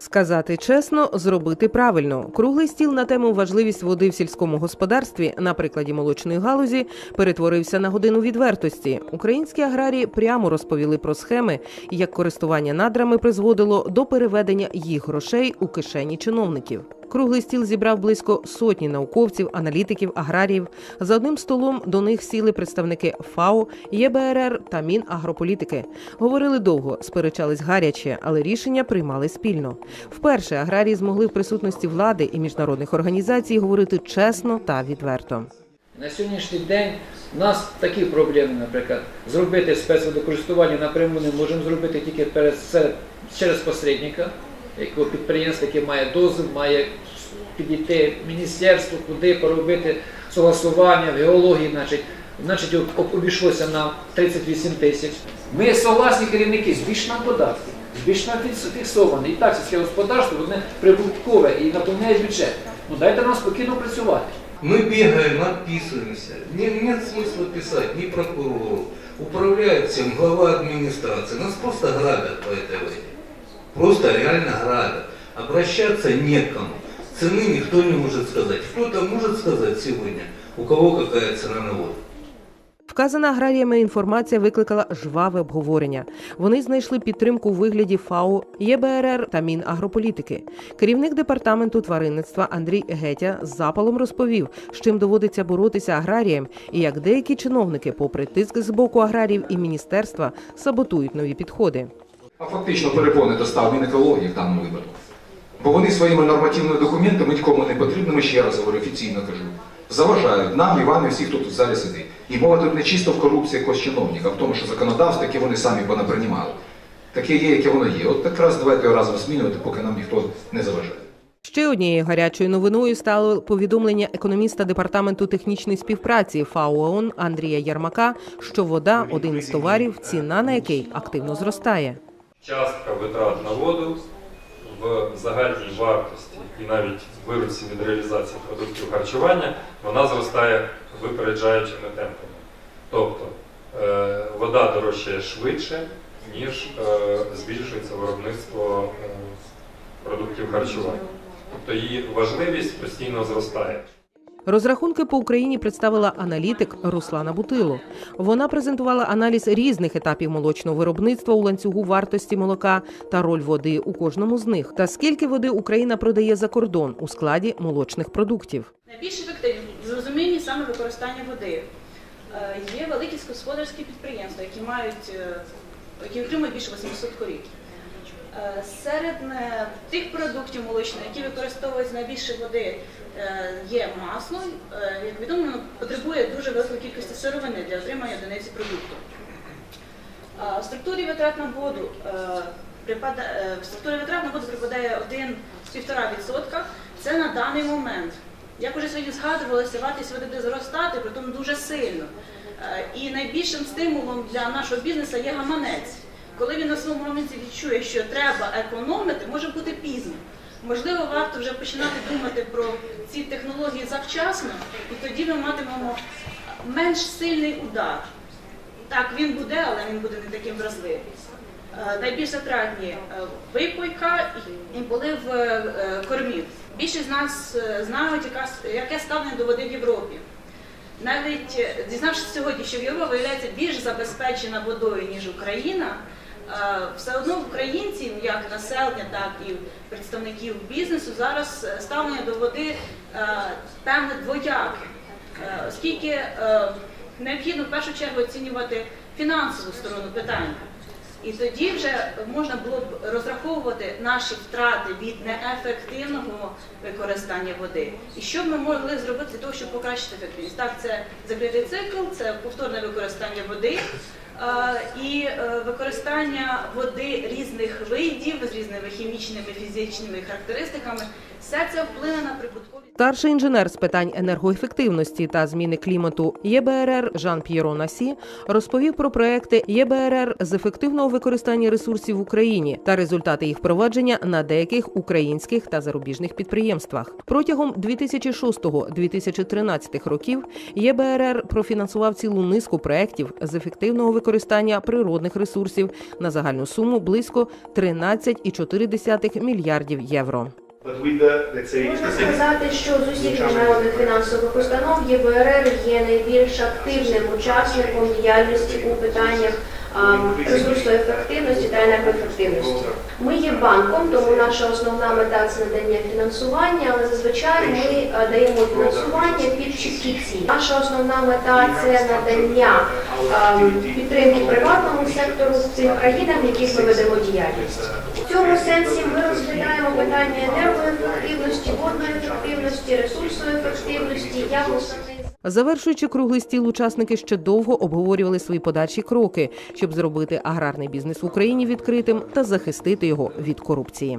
Сказати чесно, зробити правильно. Круглий стіл на тему важливість води в сільському господарстві на прикладі молочної галузі перетворився на годину відвертості. Українські аграрії прямо розповіли про схеми, як користування надрами призводило до переведення їх грошей у кишені чиновників. Круглий стіл зібрав близько сотні науковців, аналітиків, аграріїв. За одним столом до них сіли представники ФАО, ЄБРР та Мінагрополітики. Говорили довго, сперечались гаряче, але рішення приймали спільно. Вперше аграрії змогли в присутності влади і міжнародних організацій говорити чесно та відверто. На сьогоднішній день у нас такі проблеми, наприклад, зробити спецводокористування напряму не можемо зробити тільки перед, через посередника, якого підприємство, яке має дозвіл, має підійти в міністерство, куди поробити согласування в геології, значить, значить об- обійшлося на 38 тисяч. Ми согласні керівники, збільш нам податки, збільш нам фікс- фіксовані. І так сільське господарство, воно прибуткове і наповняє бюджет. Ну дайте нам спокійно працювати. Мы бегаем, отписываемся. Не- нет смысла писать ни прокурору. Управляет всем глава администрации. Нас просто грабят по этой войне. Просто реально грабят. Обращаться некому. Цены никто не может сказать. Кто-то может сказать сегодня, у кого какая цена на воду. Вказана аграріями інформація викликала жваве обговорення. Вони знайшли підтримку у вигляді ФАО, ЄБРР та Мінагрополітики. Керівник департаменту тваринництва Андрій Гетя з запалом розповів, з чим доводиться боротися аграріям, і як деякі чиновники, попри тиск з боку аграріїв і міністерства, саботують нові підходи. А фактично перепони достав Мінекології в даному випадку. Бо вони своїми нормативними документами нікому не потрібними, ще раз говорю, офіційно кажу, заважають нам і вам і всі, хто тут в залі сидить. І мова тут не чисто в корупції якогось чиновника, а в тому, що законодавство, яке вони самі понаприймали, таке є, яке воно є. От якраз давайте його разом змінювати, поки нам ніхто не заважає. Ще однією гарячою новиною стало повідомлення економіста департаменту технічної співпраці ФАО ООН Андрія Ярмака, що вода один із товарів, ціна на який активно зростає. Частка витрат на воду в загальній вартості і навіть в виручці від реалізації продуктів харчування вона зростає випереджаючими темпами. Тобто е, вода дорожчає швидше, ніж е, збільшується виробництво е, продуктів харчування. Тобто її важливість постійно зростає. Розрахунки по Україні представила аналітик Руслана Бутило. Вона презентувала аналіз різних етапів молочного виробництва у ланцюгу вартості молока та роль води у кожному з них, та скільки води Україна продає за кордон у складі молочних продуктів. Найбільш ефективні зрозумінні саме використання води. Е, Є великі господарські підприємства, які мають е, які отримують більше 800 корів. Е, Серед е, тих продуктів молочних, які використовують найбільше води, е, є масло. Як відомо, воно потребує дуже великої кількості сировини для отримання одиниці продукту. В структурі витрат на воду в структурі витрат на воду припадає 1,5%. Це на даний момент. Як уже сьогодні згадувалося, вартість води буде зростати, при тому дуже сильно. І найбільшим стимулом для нашого бізнесу є гаманець. Коли він на своєму моменті відчує, що треба економити, може бути пізно. Можливо, варто вже починати думати про ці технології завчасно, і тоді ми матимемо менш сильний удар. Так, він буде, але він буде не таким вразливим. Е, Найбільш затратні е, випойка і полив е, е, кормів. Більшість з нас знають, яке ставлення до води в Європі. Навіть дізнавшись сьогодні, що в Європа виявляється більш забезпечена водою, ніж Україна, все одно українців, як населення, так і представників бізнесу, зараз е, ставлення до води е, певне двояке. Е, Оскільки е, необхідно в першу чергу оцінювати фінансову сторону питання. І тоді вже можна було б розраховувати наші втрати від неефективного використання води. І що б ми могли зробити для того, щоб покращити ефективність? Так, це закритий цикл, це повторне використання води е, і е, використання води різних видів з різними хімічними, фізичними характеристиками Все це вплине на прибутковість. Старший інженер з питань енергоефективності та зміни клімату ЄБРР Жан П'єро Насі розповів про проекти ЄБРР з ефективного використання ресурсів в Україні та результати їх провадження на деяких українських та зарубіжних підприємствах. Протягом 2006-2013 років ЄБРР профінансував цілу низку проєктів з ефективного використання природних ресурсів на загальну суму близько 13,4 мільярдів євро. Можна сказати, що з усіх міжнародних фінансових установ ЄБРР є найбільш активним учасником діяльності у питаннях ресурсної ефективності та енергоефективності. Ми є банком, тому наша основна мета це надання фінансування, але зазвичай ми е, даємо фінансування під чіткі цілі. Наша основна мета це надання підтримки приватному сектору в цих країнах, в яких ми ведемо діяльність. В цьому сенсі ми розглядаємо питання енергоефективності, водної ефективності, ресурсної ефективності, як основний Завершуючи круглий стіл, учасники ще довго обговорювали свої подальші кроки, щоб зробити аграрний бізнес в Україні відкритим та захистити його від корупції.